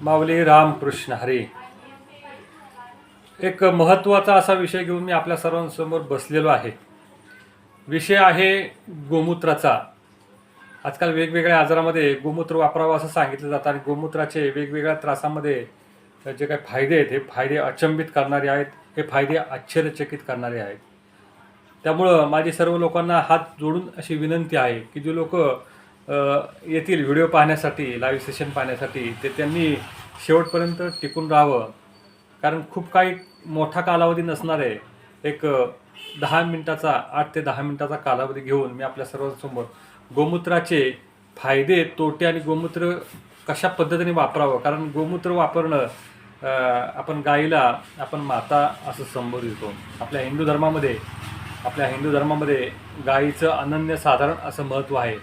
माऊली रामकृष्ण हरी. एक महत्त्वाचा असा विषय घेऊन मी आपल्या सर्वांसमोर बसलेलो आहे. विषय आहे गोमूत्राचा. आजकाल वेगवेगळ्या आजारामध्ये गोमूत्र वापरावं असं सांगितलं जातं आणि गोमूत्राचे वेगवेगळ्या त्रासामध्ये जे काही फायदे आहेत हे फायदे अचंबित करणारे आहेत हे फायदे आश्चर्यचकित करणारे आहेत. त्यामुळं माझी सर्व लोकांना हात जोडून अशी विनंती आहे की जे लोक येतील व्हिडिओ पाहण्यासाठी लाईव्ह सेशन पाहण्यासाठी ते त्यांनी शेवटपर्यंत टिकून राहावं. कारण खूप काही मोठा कालावधी नसणार आहे. एक दहा मिनटाचा आठ ते दहा मिनटाचा कालावधी घेऊन मी आपल्या सर्वांसमोर गोमूत्राचे फायदे तोटे आणि गोमूत्र कशा पद्धतीने वापरावं? कारण गोमूत्र वापरणं आपण गाईला आपण माता असं संबोधितो. आपल्या हिंदू धर्मामध्ये आपल्या हिंदू धर्मामध्ये गाईचं अनन्य साधारण असं महत्त्व आहे.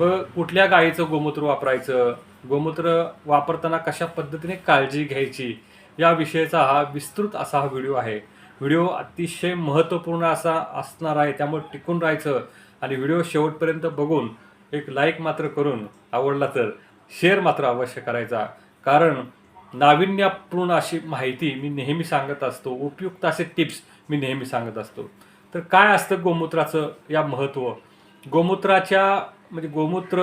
मग कुठल्या गायीचं गोमूत्र वापरायचं? गोमूत्र वापरताना कशा पद्धतीने काळजी घ्यायची? या विषयाचा हा विस्तृत असा हा व्हिडिओ आहे. व्हिडिओ अतिशय महत्त्वपूर्ण असा असणार आहे त्यामुळे टिकून राहायचं आणि व्हिडिओ शेवटपर्यंत बघून एक लाईक मात्र करून आवडला तर शेअर मात्र अवश्य करायचा. कारण नाविन्यपूर्ण अशी माहिती मी नेहमी सांगत असतो उपयुक्त असे टिप्स मी नेहमी सांगत असतो. तर काय असतं गोमूत्राचं या महत्त्व? गोमूत्राच्या म्हणजे गोमूत्र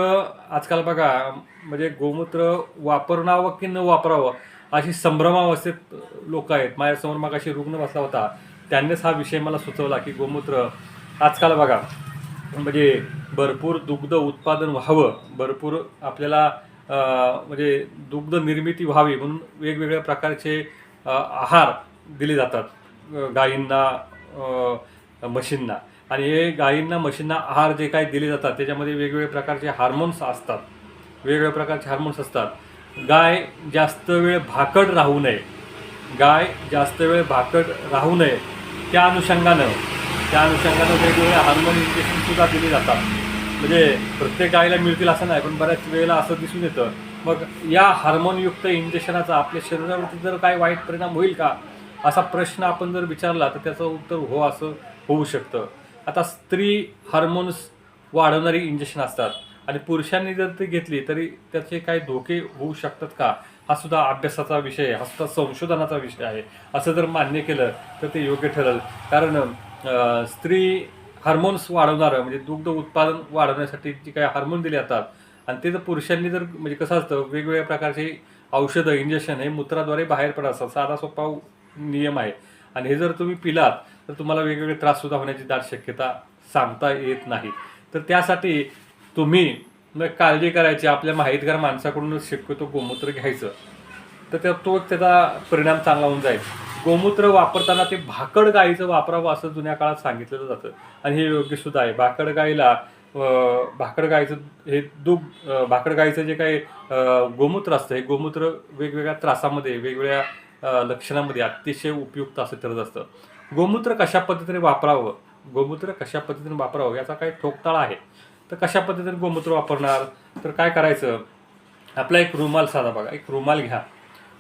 आजकाल बघा म्हणजे गोमूत्र वापरणावं की न वापरावं अशी संभ्रमावस्थेत लोक आहेत. माझ्यासमोर मग अशी रुग्ण बसला होता. त्यांनीच हा विषय मला सुचवला की गोमूत्र आजकाल बघा म्हणजे भरपूर दुग्ध उत्पादन व्हावं भरपूर आपल्याला म्हणजे दुग्ध निर्मिती व्हावी म्हणून वेगवेगळ्या प्रकारचे आहार दिले जातात गायींना म्हशींना. आणि हे गायींना म्हशींना आहार जे काही दिले जातात त्याच्यामध्ये वेगवेगळ्या प्रकारचे हार्मोन्स असतात. वेगवेगळ्या प्रकारचे हार्मोन्स असतात. गाय जास्त वेळ भाकड राहू नये. गाय जास्त वेळ भाकड राहू नये. त्या अनुषंगानं त्या अनुषंगानं वेगवेगळे हार्मोन इंजेक्शनसुद्धा दिले जातात. म्हणजे प्रत्येक गायीला मिळतील असं नाही पण बऱ्याच वेळेला असं दिसून येतं. मग या हार्मोनयुक्त इंजेक्शनाचा आपल्या शरीरावरती जर काय वाईट परिणाम होईल का? असा प्रश्न आपण जर विचारला तर त्याचं उत्तर हो असं होऊ शकतं. आता स्त्री हार्मोन्स वाढवणारी इंजेक्शन असतात. आणि पुरुषांनी जर ती घेतली तरी त्याचे काही धोके होऊ शकतात का? हा सुद्धा अभ्यासाचा विषय हा सुद्धा संशोधनाचा विषय आहे. असं जर मान्य केलं तर ते योग्य ठरेल. कारण स्त्री हार्मोन्स वाढवणारं म्हणजे दुग्ध उत्पादन वाढवण्यासाठी जे काही हार्मोन दिले जातात आणि ते जर पुरुषांनी जर म्हणजे कसं असतं वेगवेगळ्या प्रकारचे औषधं इंजेक्शन हे मूत्राद्वारे बाहेर पडत असतात साधा सोपा नियम आहे. आणि हे जर तुम्ही पिलात तर तुम्हाला वेगवेगळे त्रास सुद्धा होण्याची दाट शक्यता सांगता येत नाही. तर त्यासाठी तुम्ही म्हणजे काळजी करायची आपल्या माहितगार माणसाकडूनच शक्यतो गोमूत्र घ्यायचं. तर त्या तो त्याचा परिणाम चांगला होऊन जाईल. गोमूत्र वापरताना ते भाकड गाईचं वापरावं असं जुन्या काळात सांगितलं जातं. आणि हे योग्य सुद्धा आहे. भाकड गाईला भाकड गाईचं हे दूध भाकड गाईचं जे काही गोमूत्र असतं हे गोमूत्र वेगवेगळ्या त्रासामध्ये वेगवेगळ्या लक्षणामध्ये अतिशय उपयुक्त असं ठरत असतं. गोमूत्र कशा पद्धतीने वापरावं? गोमूत्र कशा पद्धतीने वापरावं? याचा काही ठोकताळ आहे. तर कशा पद्धतीने गोमूत्र वापरणार? तर काय करायचं? आपला एक रुमाल साधा बघा. एक रुमाल घ्या.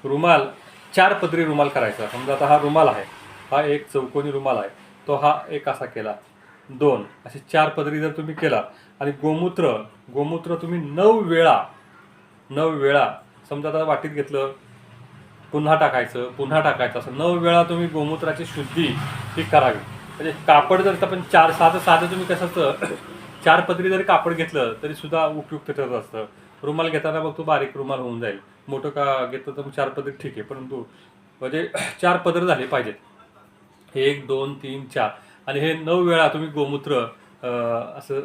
रुमाल चार पदरी रुमाल करायचा. समजा आता हा रुमाल आहे. हा एक चौकोनी रुमाल आहे. तो हा एक असा केला. दोन. असे चार पदरी जर तुम्ही केला आणि गोमूत्र गोमूत्र तुम्ही नऊ वेळा नऊ वेळा समजा आता वाटीत घेतलं पुन्हा टाकायचं पुन्हा टाकायचं. असं नऊ वेळा तुम्ही गोमूत्राची शुद्धी ही करावी. म्हणजे कापड जर आपण चार साधं साधं तुम्ही कसं असतं चार पदरी जरी कापड घेतलं तरी सुद्धा उपयुक्त ठरत असतं. रुमाल घेताना मग तो बारीक रुमाल होऊन जाईल. मोठं का घेतलं तर मग चार पदरी ठीक आहे परंतु म्हणजे चार पदर झाले पाहिजेत. एक दोन तीन चार. आणि हे नऊ वेळा तुम्ही गोमूत्र असं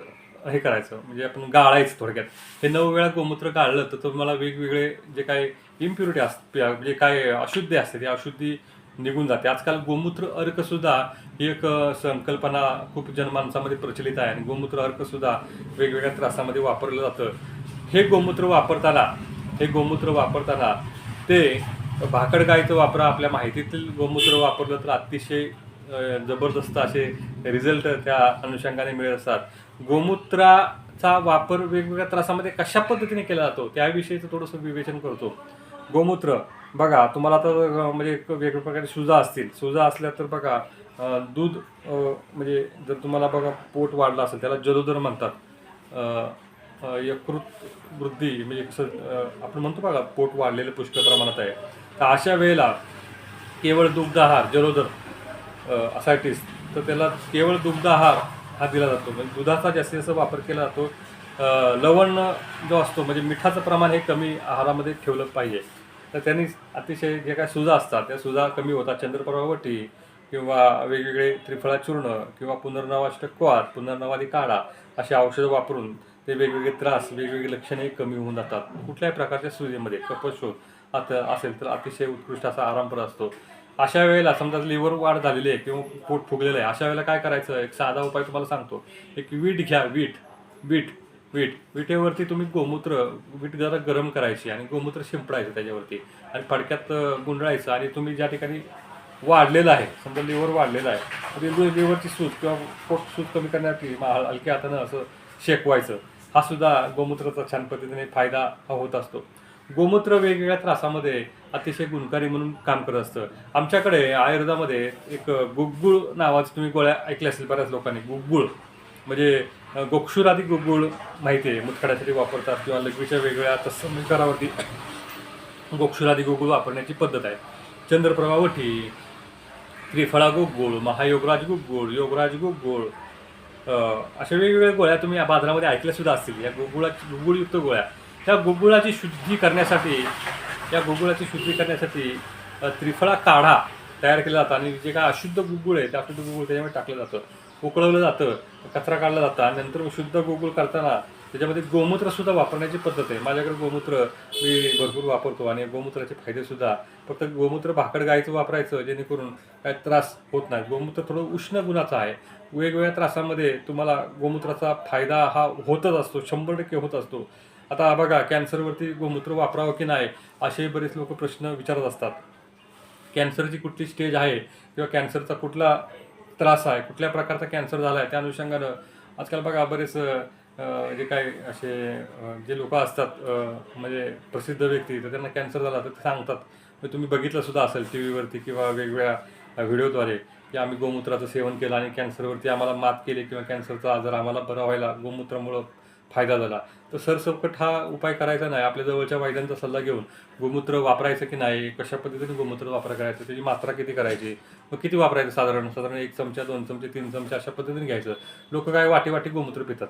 हे करायचं म्हणजे आपण गाळायचं थोडक्यात. हे नऊ वेळा गोमूत्र गाळलं तर तुम्हाला वेगवेगळे जे काही इम्प्युरिटी असत म्हणजे काय अशुद्धी असते ती अशुद्धी निघून जाते. आजकाल गोमूत्र अर्कसुद्धा ही एक संकल्पना खूप जनमानसामध्ये प्रचलित आहे. आणि गोमूत्र अर्कसुद्धा वेगवेगळ्या त्रासामध्ये वापरलं जातं. हे गोमूत्र वापरताना हे गोमूत्र वापरताना ते भाकड गायचं वापरा आपल्या माहितीतील गोमूत्र वापरलं तर अतिशय जबरदस्त असे रिझल्ट त्या अनुषंगाने मिळत असतात. गोमूत्राचा वापर वेगवेगळ्या त्रासामध्ये कशा पद्धतीने केला जातो त्याविषयीचं थोडंसं विवेचन करतो. गोमूत्र बघा तुम्हाला आता म्हणजे एक वेगवेगळ्या प्रकारे सुजा असतील. सुजा असल्या तर बघा दूध म्हणजे जर तुम्हाला बघा पोट वाढलं असेल त्याला जलोदर म्हणतात. यकृत वृद्धी म्हणजे कसं आपण म्हणतो बघा पोट वाढलेलं पुष्कळ प्रमाणात आहे. तर अशा वेळेला केवळ दुग्ध आहार जलोदर असायटीस तर त्याला केवळ दुग्ध आहार हा दिला जातो. म्हणजे दुधाचा जास्तीत जास्त वापर केला जातो. लवण जो असतो म्हणजे मिठाचं प्रमाण हे कमी आहारामध्ये ठेवलं पाहिजे. तर त्यांनी अतिशय जे काय सुजा असतात त्या सुजा कमी होतात. चंद्रप्रभावटी किंवा वेगवेगळे त्रिफळा चूर्ण किंवा पुनर्नवाष्टक क्वार पुनर्नवादी काढा अशी औषधं वापरून ते वेगवेगळे त्रास वेगवेगळी लक्षणे कमी होऊन जातात. कुठल्याही प्रकारच्या सुजेमध्ये कपशोध आता असेल तर अतिशय उत्कृष्ट असा आरामपर असतो. अशा वेळेला समजा लिव्हर वाढ झालेली आहे किंवा पोट फुगलेलं आहे अशा वेळेला काय करायचं? एक साधा उपाय तुम्हाला सांगतो. एक वीट घ्या वीट वीट वीट. विटेवरती तुम्ही गोमूत्र वीट जरा गरम करायची आणि गोमूत्र शिंपडायचं त्याच्यावरती. आणि फडक्यात गुंडळायचं आणि तुम्ही ज्या ठिकाणी वाढलेलं आहे समजा लिव्हर वाढलेलं आहे म्हणजे तर लिव्हरची सूज किंवा पोट सूज कमी करण्यासाठी मा- हलक्या हातानं असं शेकवायचं. हा सुद्धा गोमूत्राचा छान पद्धतीने फायदा हा होत असतो. गोमूत्र वेगवेगळ्या त्रासामध्ये अतिशय गुणकारी म्हणून काम करत असतं. आमच्याकडे आयुर्वेदामध्ये एक गुगगुळ नावाचं तुम्ही गोळ्या ऐकल्या असेल बऱ्याच लोकांनी. गुगुळ म्हणजे गोक्षुरादी गुगुळ माहिती आहे. मुतखड्यासाठी वापरतात किंवा लघवीच्या वेगवेगळ्या तत्समीकरावरती गोक्षुरादी गुगुळ वापरण्याची पद्धत आहे. चंद्रप्रभावठी त्रिफळा गुगुळ महायोगराज गुगुळ योगराज गुगुळ अशा वेगवेगळ्या गोळ्या तुम्ही या बाजारामध्ये ऐकल्यासुद्धा असतील. या गुगुळाची गुगुळयुक्त गोळ्या. त्या गुगुळाची शुद्धी करण्यासाठी या गुगुळाची शुद्धी करण्यासाठी त्रिफळा काढा तयार केला जातो. आणि जे काय अशुद्ध गुगुळ आहे ते अशुद्ध गुगुळ त्याच्यामध्ये टाकलं जातं. उकळवलं जातं कचरा काढला जातं आणि नंतर शुद्ध गुगुळ करताना त्याच्यामध्ये गोमूत्रसुद्धा वापरण्याची पद्धत आहे. माझ्याकडे गोमूत्र मी भरपूर वापरतो आणि गोमूत्राचे फायदेसुद्धा फक्त गोमूत्र भाकड गायचं वापरायचं जेणेकरून काय त्रास होत नाही. गोमूत्र थोडं उष्ण गुणाचं आहे. वेगवेगळ्या त्रासामध्ये तुम्हाला गोमूत्राचा फायदा हा होतच असतो शंभर टक्के होत असतो. आता बघा कॅन्सरवरती गोमूत्र वापरावं की नाही असे बरेच लोक प्रश्न विचारत असतात. कॅन्सरची कुठली स्टेज आहे किंवा कॅन्सरचा कुठला त्रास आहे कुठल्या प्रकारचा कॅन्सर झाला आहे त्या अनुषंगानं आजकाल बघा बरेच जे काय असे जे लोक असतात म्हणजे प्रसिद्ध व्यक्ती तर त्यांना कॅन्सर झाला तर ते सांगतात. म्हणजे तुम्ही बघितलं सुद्धा असेल टी व्हीवरती किंवा वेगवेगळ्या व्हिडिओद्वारे की आम्ही गोमूत्राचं सेवन केलं आणि कॅन्सरवरती आम्हाला मात केली किंवा कॅन्सरचा आजार आम्हाला बरा व्हायला गोमूत्रामुळं फायदा झाला. तर सरसकट हा उपाय करायचा नाही. आपल्या जवळच्या वैद्यांचा सल्ला घेऊन गोमूत्र वापरायचं की नाही कशा पद्धतीने गोमूत्र वापर करायचं त्याची मात्रा किती करायची मग किती वापरायचं साधारण? साधारण एक चमचा दोन चमचे तीन चमचे अशा पद्धतीने घ्यायचं. लोक काय वाटी वाटी गोमूत्र पितात.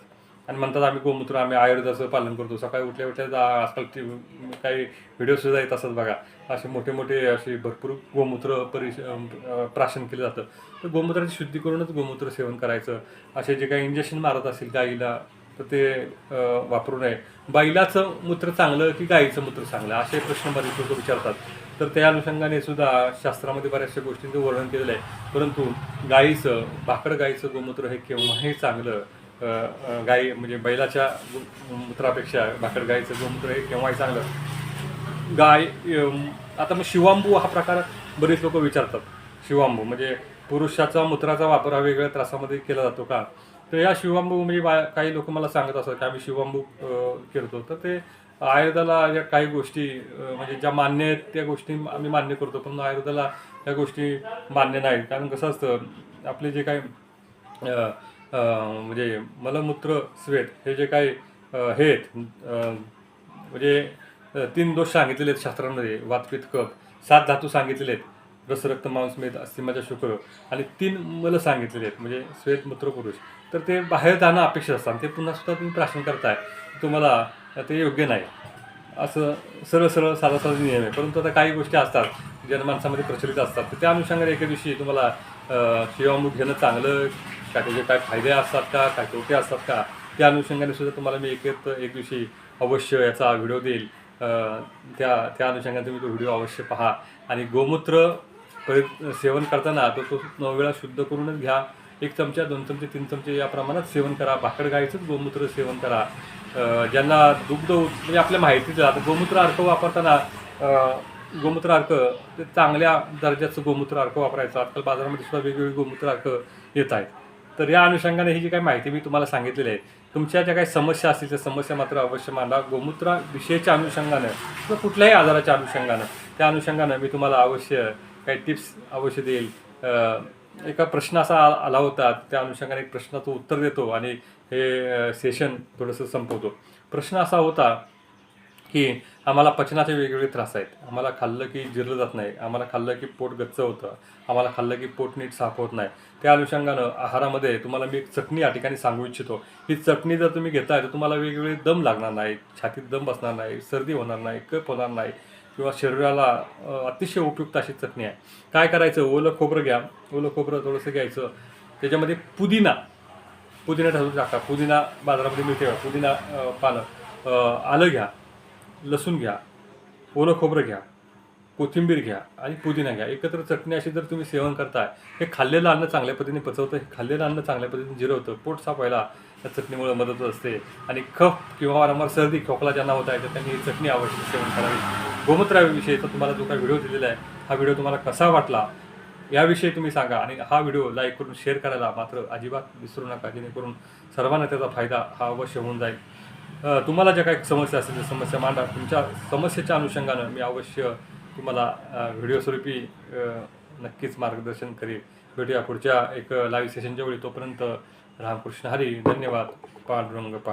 आणि म्हणतात आम्ही गोमूत्र आम्ही आयुर्वेदाचं पालन करतो. सकाळी उठल्या उठल्या जा- आजकाल टी काही व्हिडिओ सुद्धा येत असतात बघा. असे मोठे मोठे असे भरपूर गोमूत्र परिश प्राशन केलं जातं. तर गोमूत्राची शुद्धी करूनच गोमूत्र सेवन करायचं. असे जे काही इंजेक्शन मारत असेल गाईला तर ते वापरू नये. बैलाचं मूत्र चांगलं की गाईचं मूत्र चांगलं? असे प्रश्न बरेच लोक विचारतात. तर त्या अनुषंगाने सुद्धा शास्त्रामध्ये बऱ्याचशा गोष्टींचं वर्णन केलेलं आहे. परंतु गाईचं भाकड गाईचं गोमूत्र हे केव्हाही चांगलं गाई म्हणजे बैलाच्या गो- मूत्रापेक्षा भाकड गाईचं गोमूत्र हे केव्हाही चांगलं? गाय आता मग शिवांबू हा प्रकार बरेच लोक विचारतात. शिवांबू म्हणजे पुरुषाचा मूत्राचा वापर हा वेगळ्या त्रासामध्ये केला जातो का? तर या शिवांबू म्हणजे बा- काही लोक मला सांगत असतात की आम्ही शिवांबू करतो तर ते आयुर्वेदाला या काही गोष्टी म्हणजे ज्या मान्य आहेत त्या गोष्टी आम्ही मान्य करतो पण आयुर्वेदाला त्या गोष्टी मान्य नाहीत. कारण कसं असतं आपले जे काही म्हणजे मलमूत्र स्वेत हे जे काही हे आहेत म्हणजे तीन दोष सांगितलेले आहेत शास्त्रांमध्ये वातपित कप सात धातू सांगितलेले आहेत. रसरक्त रक्त अस्थिमाच्या शुक्र. आणि तीन मल सांगितलेले आहेत म्हणजे श्वेत मूत्र पुरुष. तर ते बाहेर जाणं अपेक्षित असतात आणि ते पुन्हा सुद्धा तुम्ही प्राशन करताय. तुम्हाला ते योग्य नाही. असं सरळ सरळ साधा साधा नियम आहे. परंतु आता काही गोष्टी असतात जनमानसामध्ये प्रचलित असतात. तर त्या अनुषंगाने एके दिवशी तुम्हाला शिवामूठ घेणं चांगलं. का त्याचे काय फायदे असतात का? काय तोटे असतात का? त्या अनुषंगाने सुद्धा तुम्हाला मी एक एक दिवशी अवश्य याचा व्हिडिओ देईल. त्या त्या अनुषंगाने तुम्ही तो व्हिडिओ अवश्य पहा. आणि गोमूत्र परत सेवन करताना तो तो नऊ वेळा शुद्ध करूनच घ्या. एक चमचा दोन चमचे तीन चमचे या प्रमाणात सेवन करा. भाकड गायचंच गोमूत्र सेवन करा. ज्यांना दुग्ध म्हणजे आपल्या माहितीचं आता गोमूत्र अर्क वापरताना गोमूत्र अर्क ते चांगल्या दर्जाचं गोमूत्र अर्क वापरायचं. आजकाल बाजारामध्ये सुद्धा वेगवेगळे गोमूत्र अर्क येत आहेत. तर या अनुषंगाने ही जी काही माहिती मी तुम्हाला सांगितलेली आहे तुमच्या ज्या काही समस्या असतील त्या समस्या मात्र अवश्य मांडा. गोमूत्राविषयीच्या अनुषंगानं किंवा कुठल्याही आजाराच्या अनुषंगानं त्या अनुषंगानं मी तुम्हाला अवश्य काही टिप्स अवश्य देईल. एका प्रश्न असा आ- आला होता त्या अनुषंगाने एक प्रश्नाचं उत्तर देतो आणि हे सेशन थोडंसं संपवतो. प्रश्न असा होता की आम्हाला पचनाचे वेगवेगळे त्रास आहेत. आम्हाला खाल्लं की जिरलं जात नाही. आम्हाला खाल्लं की पोट गच्च होतं. आम्हाला खाल्लं की पोट नीट साफ होत नाही. त्या अनुषंगानं आहारामध्ये तुम्हाला मी एक चटणी या ठिकाणी सांगू इच्छितो. ही चटणी जर तुम्ही घेताय तर तुम्हाला वेगवेगळे दम लागणार नाही छातीत दम बसणार नाही. सर्दी होणार नाही. कप होणार नाही. किंवा शरीराला अतिशय उपयुक्त अशी चटणी आहे. काय करायचं? ओलं खोबरं घ्या. ओलं खोबरं थोडंसं घ्यायचं. त्याच्यामध्ये पुदिना पुदिना ढालून टाका. पुदिना बाजारामध्ये मिळते पुदिना पानं आलं घ्या. लसूण घ्या. ओलं खोबरं घ्या. कोथिंबीर घ्या आणि पुदिना घ्या. एकत्र चटणी अशी जर तुम्ही सेवन करताय हे खाल्लेलं अन्न चांगल्या पद्धतीने पचवतं हे खाल्लेलं अन्न चांगल्या पद्धतीने जिरवतं पोट साफ व्हायला या चटणीमुळे मदत असते. आणि खप किंवा वारंवार सर्दी खोकला ज्यांना होत आहे तर त्यांनी ही चटणी आवश्यक सेवन करावी. गोमूत्राविषयीचा तुम्हाला जो काही व्हिडिओ दिलेला आहे हा व्हिडिओ तुम्हाला कसा वाटला याविषयी तुम्ही सांगा. आणि हा व्हिडिओ लाईक करून शेअर करायला मात्र अजिबात विसरू नका जेणेकरून सर्वांना त्याचा फायदा हा अवश्य होऊन जाईल. तुम्हाला ज्या काही समस्या असेल त्या समस्या मांडा. तुमच्या समस्येच्या अनुषंगानं मी अवश्य तुम्हाला व्हिडिओ स्वरूपी नक्कीच मार्गदर्शन करेल. भेटूया पुढच्या एक लाईव्ह सेशनच्या वेळी. तोपर्यंत रामकृष्ण हरी धन्यवाद. पांडुरंग पा